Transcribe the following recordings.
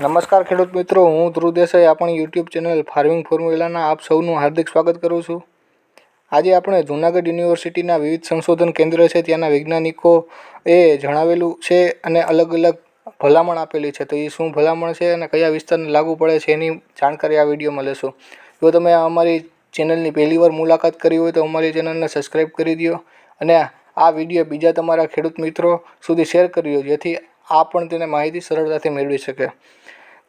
નમસ્કાર ખેડૂત મિત્રો, હું ધ્રુવ દેસાઈ, આપણી યુટ્યુબ ચેનલ ફાર્મિંગ ફોર્મ્યુલાના આપ સૌનું હાર્દિક સ્વાગત કરું છું. આજે આપણે જૂનાગઢ યુનિવર્સિટીના વિવિધ સંશોધન કેન્દ્ર છે, ત્યાંના વૈજ્ઞાનિકો એ જણાવેલું છે અને અલગ અલગ ભલામણ આપેલી છે. તો એ શું ભલામણ છે અને કયા વિસ્તારને લાગુ પડે છે એની જાણકારી આ વિડીયોમાં લેશું. જો તમે અમારી ચેનલની પહેલી વાર મુલાકાત કરી હોય તો અમારી ચેનલને સબસ્ક્રાઈબ કરી દો અને આ વીડિયો બીજા તમારા ખેડૂત મિત્રો સુધી શેર કરી દો જેથી આ પણ તેને માહિતી સરળતાથી મેળવી શકે.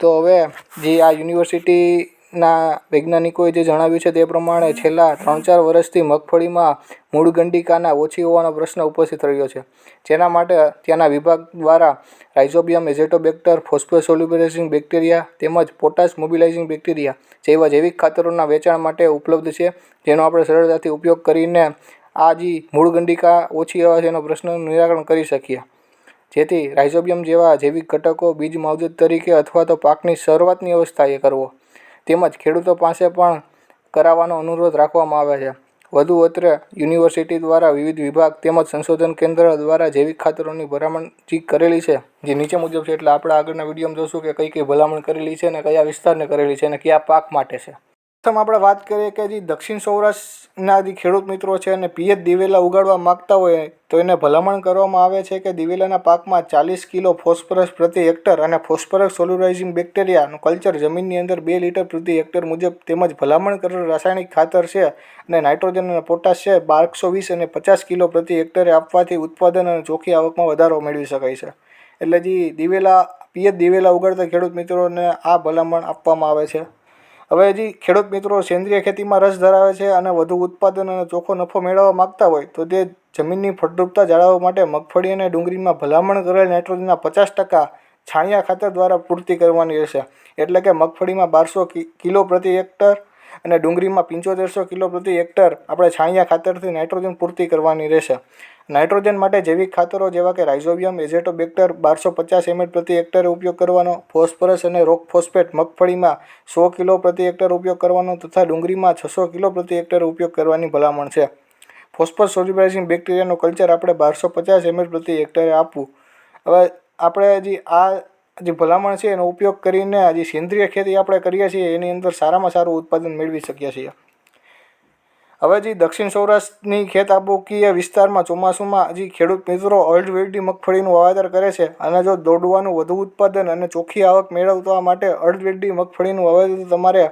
તો હવે જે આ યુનિવર્સિટીના વૈજ્ઞાનિકોએ જે જણાવ્યું છે તે પ્રમાણે છેલ્લા ત્રણ ચાર વર્ષથી મગફળીમાં મૂળ ગંડિકાના ઓછી હોવાનો પ્રશ્ન ઉપસ્થિત રહ્યો છે. જેના માટે ત્યાંના વિભાગ દ્વારા rhizobium azotobacter phospho solubilizing bacteria તેમજ પોટાશ મોબિલાઇઝિંગ બેક્ટેરિયા જેવા જૈવિક ખાતરોના વેચાણ માટે ઉપલબ્ધ છે, જેનો આપણે સરળતાથી ઉપયોગ કરીને આ જે મૂળ ગંડિકા ઓછી હોવા છે એનો પ્રશ્નનું નિરાકરણ કરી શકીએ. જેથી રાઇઝોબિયમ જેવા જૈવિક ઘટકો બીજ માવજત તરીકે અથવા તો પાકની શરૂઆતની અવસ્થાએ કરવો. તેમજ ખેડૂતો પાસે પણ કરાવવાનો અનુરોધ રાખવામાં આવે છે. વધુ અત્રે યુનિવર્સિટી દ્વારા વિવિધ વિભાગ તેમજ સંશોધન કેન્દ્ર દ્વારા જૈવિક ખાતરોની ભલામણ જે કરેલી છે. જે નીચે મુજબ છે, એટલે આપણે આગળના વિડીયોમાં જોશું કે કઈ કઈ ભલામણ કરેલી છે અને કયા વિસ્તારને કરેલી છે અને કયા પાક માટે છે. પ્રથમ આપણે વાત કરીએ કે જે દક્ષિણ સૌરાષ્ટ્રના જે ખેડૂત મિત્રો છે અને પિયત દિવેલા ઉગાડવા માગતા હોય તો એને ભલામણ કરવામાં આવે છે કે દિવેલાના પાકમાં ચાલીસ કિલો ફોસ્ફરસ પ્રતિ હેક્ટર અને ફોસ્ફરસ સોલ્યુરાઇઝિંગ બેક્ટેરિયાનું કલ્ચર જમીનની અંદર બે લીટર પ્રતિ હેક્ટર મુજબ તેમજ ભલામણ કરેલ રાસાયણિક ખાતર છે અને નાઇટ્રોજન અને પોટાશ છે, બારસો વીસ અને પચાસ કિલો પ્રતિ હેક્ટરે આપવાથી ઉત્પાદન અને ચોખ્ખી આવકમાં વધારો મેળવી શકાય છે. એટલે જે દિવેલા, પિયત દિવેલા ઉગાડતા ખેડૂત મિત્રોને આ ભલામણ આપવામાં આવે છે. હવે હજી ખેડૂત મિત્રો સેન્દ્રિય ખેતીમાં રસ ધરાવે છે અને વધુ ઉત્પાદન અને ચોખ્ખો નફો મેળવવા માગતા હોય, તો તે જમીનની ફળદ્રુપતા જાળવવા માટે મગફળી અને ડુંગળીમાં ભલામણ કરેલ નાઇટ્રોજનના પચાસ ટકા છાણિયા ખાતર દ્વારા પૂર્તિ કરવાની રહેશે. એટલે કે મગફળીમાં બારસો કિલો પ્રતિ હેક્ટર અને ડુંગળીમાં પંચોતેરસો કિલો પ્રતિ હેક્ટર આપણે છાણિયા ખાતરથી નાઇટ્રોજન પૂર્તિ કરવાની રહેશે. નાઇટ્રોજન માટે જૈવિક ખાતરો જેવા કે રાઇઝોબિયમ, એઝેટોબેક્ટર, બારસો પચાસ એમએલ પ્રતિ હેક્ટરે ઉપયોગ કરવાનો, ફોસ્ફરસ અને રોક ફોસ્ફેટ મગફળીમાં સો કિલો પ્રતિ હેક્ટર ઉપયોગ કરવાનો તથા ડુંગળીમાં છસો કિલો પ્રતિ હેક્ટર ઉપયોગ કરવાની ભલામણ છે. ફોસ્ફરસ સોલ્યુબરાઇઝિંગ બેક્ટેરિયાનું કલ્ચર આપણે બારસો પચાસ એમએલ પ્રતિ હેક્ટરે આપવું. હવે આપણે હજી આ જે ભલામણ છે એનો ઉપયોગ કરીને જે સેન્દ્રિય ખેતી આપણે કરીએ છીએ, એની અંદર સારામાં સારું ઉત્પાદન મેળવી શકીએ છીએ. હવે જે દક્ષિણ સૌરાષ્ટ્રની ખેત આબોકીય વિસ્તારમાં ચોમાસુમાં જે ખેડૂત મિત્રો અર્ધવેરડી મગફળીનું વાવેતર કરે છે, અને જો દોડવાનું વધુ ઉત્પાદન અને ચોખ્ખી આવક મેળવવા માટે અર્ધવેરડી મગફળીનું વાવેતર તમારે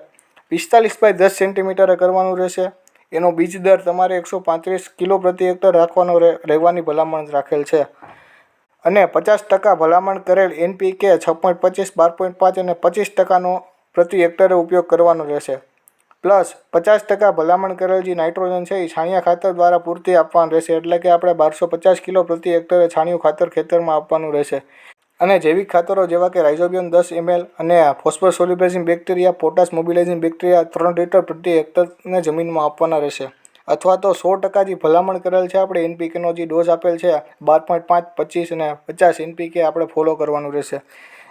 પિસ્તાલીસ બાય દસ સેન્ટીમીટરે કરવાનું રહેશે. એનો બીજ દર તમારે એકસો પાંત્રીસ કિલો પ્રતિ હેક્ટર રાખવાનો રહેવાની ભલામણ રાખેલ છે. અને પચાસ ટકા ભલામણ કરેલ એનપીકે છ પોઈન્ટ પચીસ, બાર પોઈન્ટ પાંચ અને પચીસ ટકાનો પ્રતિ હેક્ટરે ઉપયોગ કરવાનો રહેશે. પ્લસ પચાસ ટકા ભલામણ કરેલ જે નાઇટ્રોજન છે એ છાણિયા ખાતર દ્વારા પૂરતી આપવાનું રહેશે. એટલે કે આપણે બારસો પચાસ કિલો પ્રતિ હેક્ટરે છાણિયું ખાતર ખેતરમાં આપવાનું રહેશે. અને જૈવિક ખાતરો જેવા કે રાઇઝોબિયમ દસ એમએલ અને phosphorus solubilizing bacteria, potash mobilizing bacteria ત્રણ લીટર પ્રતિ હેક્ટરને જમીનમાં આપવાના રહેશે. અથવા તો સો ટકા જે ભલામણ કરેલ છે આપણે એનપીકેનો જે ડોઝ આપેલ છે બાર પોઈન્ટ પાંચ, પચીસ અને પચાસ એનપીકે આપણે ફોલો કરવાનું રહેશે.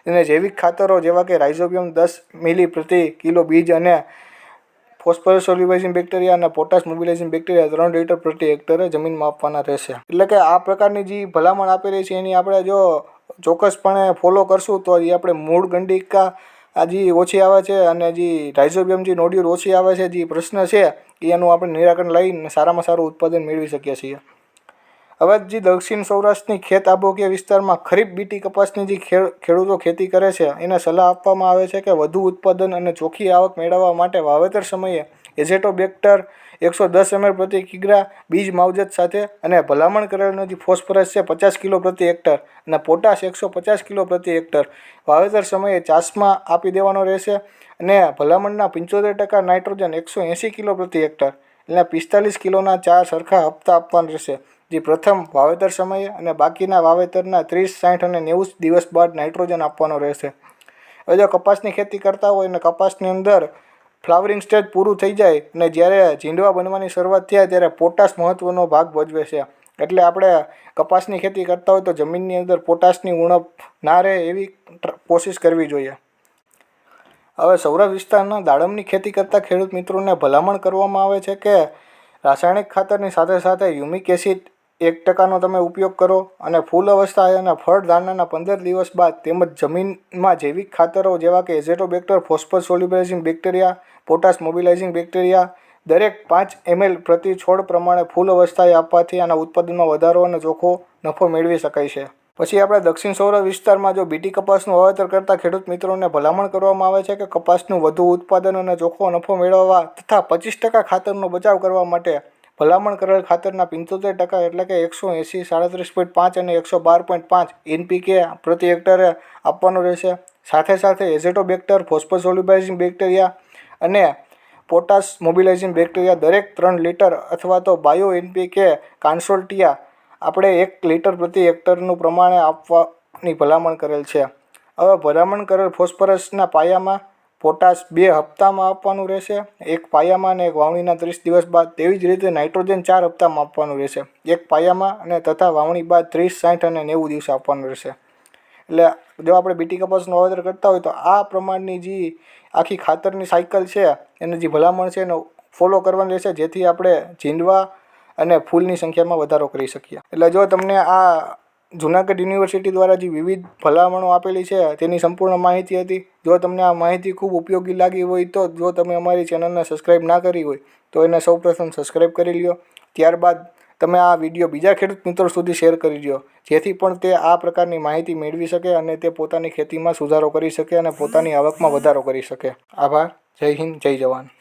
અને જૈવિક ખાતરો જેવા કે રાઇઝોબિયમ દસ મિલી પ્રતિ કિલો બીજ અને ફોસ્ફરસ સોલ્યુબાઇઝિંગ બેક્ટેરિયા અને પોટાશ મોબિલાઇઝિંગ બેક્ટેરિયા ત્રણ લીટર પ્રતિ હેક્ટરે જમીનમાં આપવાના રહેશે. એટલે કે આ પ્રકારની જે ભલામણ આપેલી છે, એની આપણે જો ચોક્કસપણે ફોલો કરશું, તો એ આપણે મૂળ ગંડિકા જે ઓછી આવે છે અને જે રાઇઝોબિયમ જે નોડ્યુલ ઓછી આવે છે, જે પ્રશ્ન છે, એનું આપણે નિરાકરણ લઈને સારામાં સારું ઉત્પાદન મેળવી શકીએ છીએ. હવે જે દક્ષિણ સૌરાષ્ટ્રની ખેત આબોકીય વિસ્તારમાં ખરીફ બીટી કપાસની જે ખેડૂતો ખેતી કરે છે, એને સલાહ આપવામાં આવે છે કે વધુ ઉત્પાદન અને ચોખ્ખી આવક મેળવવા માટે વાવેતર સમયે એઝેટોબેક્ટર એકસો દસ એમએલ પ્રતિ કિગ્રા બીજ માવજત સાથે અને ભલામણ કરેલનો જે ફોસ્ફરસ છે, પચાસ કિલો પ્રતિ હેક્ટર અને પોટાશ એકસો પચાસ કિલો પ્રતિ હેક્ટર વાવેતર સમયે ચાસમાં આપી દેવાનો રહેશે અને ભલામણના પંચોતેર ટકા નાઇટ્રોજન એકસો એંસી કિલો પ્રતિ હેક્ટર એટલે પિસ્તાલીસ કિલોના ચાર સરખા હપ્તા આપવાના રહેશે. જે, પ્રથમ વાવેતર સમયે અને બાકીના વાવેતરના ત્રીસ, સાઠ અને નેવું દિવસ બાદ નાઇટ્રોજન આપવાનો રહેશે. હવે જો કપાસની ખેતી કરતા હોય અને કપાસની અંદર ફ્લાવરિંગ સ્ટેજ પૂરું થઈ જાય અને જ્યારે ઝીંડવા બનવાની શરૂઆત થાય ત્યારે પોટાશ મહત્ત્વનો ભાગ ભજવે છે. એટલે આપણે કપાસની ખેતી કરતા હોય તો જમીનની અંદર પોટાશની ઉણપ ના રહે એવી કોશિશ કરવી જોઈએ. હવે સૌરાષ્ટ્ર વિસ્તારના દાડમની ખેતી કરતા ખેડૂત મિત્રોને ભલામણ કરવામાં આવે છે કે રાસાયણિક ખાતરની સાથે સાથે યુમિક એસિડ એક ટકાનો તમે ઉપયોગ કરો અને ફૂલ અવસ્થાએ અને ફળ ધારણાના પંદર દિવસ બાદ તેમજ જમીનમાં જૈવિક ખાતરો જેવા કે azotobacter phosphor solubilizing bacteria, potash mobilizing bacteria, દરેક પાંચ એમએલ પ્રતિ છોડ પ્રમાણે ફૂલ અવસ્થાએ આપવાથી આના ઉત્પાદનમાં વધારો અને ચોખ્ખો નફો મેળવી શકાય છે. પછી આપણે દક્ષિણ સૌરાષ્ટ્ર વિસ્તારમાં જો બીટી કપાસનું વાવેતર કરતા ખેડૂત મિત્રોને ભલામણ કરવામાં આવે છે કે કપાસનું વધુ ઉત્પાદન અને ચોખ્ખો નફો મેળવવા તથા પચીસ ટકા ખાતરનો બચાવ કરવા માટે ભલામણ કરેલ ખાતરના પંચોતેર ટકા એટલે કે એકસો એંસી, સાડત્રીસ પોઈન્ટ પાંચ અને એકસો બાર પોઈન્ટ પાંચ એનપીકે પ્રતિ હેક્ટરે આપવાનું રહેશે. સાથે સાથે એઝેટોબેક્ટર ફોસ્ફોસોલ્યુબાઇઝિંગ બેક્ટેરિયા અને પોટાશ મોબિલાઇઝિંગ બેક્ટેરિયા દરેક ત્રણ લીટર અથવા તો બાયો એનપીકે કાન્સોલ્ટિયા આપણે એક લીટર પ્રતિ હેક્ટરનું પ્રમાણે આપવાની ભલામણ કરેલ છે. હવે ભલામણ કરેલ ફોસ્ફરસના પાયામાં પોટાશ બે હપ્તામાં આપવાનું રહેશે, એક પાયામાં અને એક વાવણીના ત્રીસ દિવસ બાદ. તેવી જ રીતે નાઇટ્રોજન ચાર હપ્તામાં આપવાનું રહેશે, એક પાયામાં અને તથા વાવણી બાદ ત્રીસ સાઠ અને નેવું દિવસે આપવાનું રહેશે. એટલે જો આપણે બીટી કપાસનું વાવેતર કરતા હોય તો આ પ્રમાણની જે આખી ખાતરની સાયકલ છે, એને જે ભલામણ છે, એને ફોલો કરવાની રહેશે, જેથી આપણે જીંડવા અને ફૂલની સંખ્યામાં વધારો કરી શકીએ. એટલે જો તમને આ જુનાગઢ યુનિવર્સિટી દ્વારા જે વિવિધ ભલામણો આપેલી છે, તેની સંપૂર્ણ માહિતી હતી. જો તમને આ માહિતી ખૂબ ઉપયોગી લાગી હોય, તો જો તમે અમારી ચેનલને સબસ્ક્રાઈબ ના કરી હોય, તો એને સૌપ્રથમ સબસ્ક્રાઈબ કરી લ્યો. ત્યારબાદ તમે આ વીડિયો બીજા ખેડૂત મિત્રો સુધી શેર કરી દો જેથી પણ તે આ પ્રકારની માહિતી મેળવી શકે અને તે પોતાની ખેતીમાં સુધારો કરી શકે અને પોતાની આવકમાં વધારો કરી શકે. આભાર. જય હિન્દ, જય જવાન.